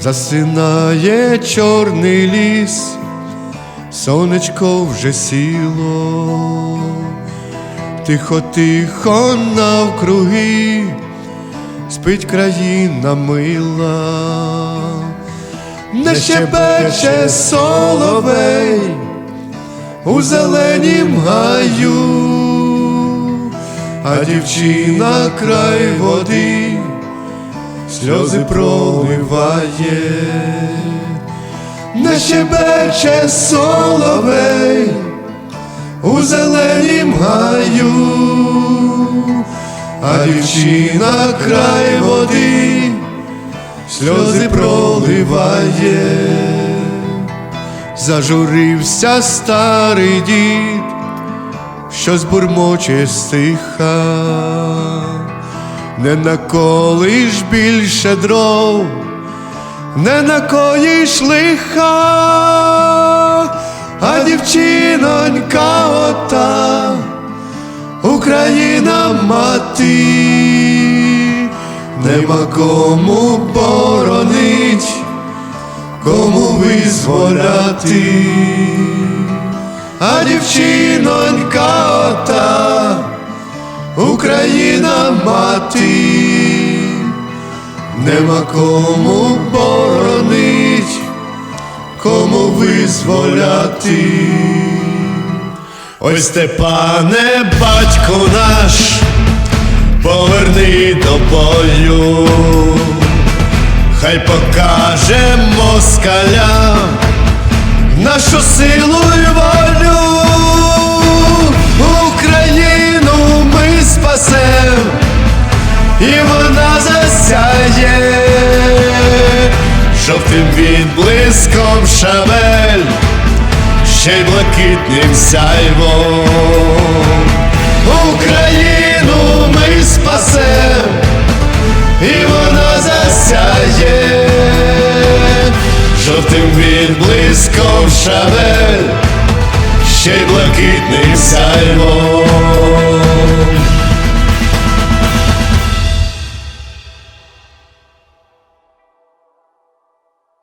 засинає чорний ліс, сонечко вже сіло, тихо, тихо навкруги, спить країна мила, не щебече соловей у зеленім гаю, а дівчина край води сльози проливає, не щебече соловей у зеленім гаю, а дівчина край води. Сльози проливає, зажурився старий дід, щось бурмоче стиха не наколиш більше дров, не накоїш лиха, а дівчинонька ота, Україна мати, нема кому боронить, кому визволяти, а дівчинонька ота. Україна мати, нема кому боронить, кому визволяти. Ой, Степане, батько наш, поверни до бою, хай покаже москалям жовтим відблиском шабель, ще й блакитним сяйвом. Україну ми спасем, і вона засяє, жовтим відблиском шабель ще й блакитним.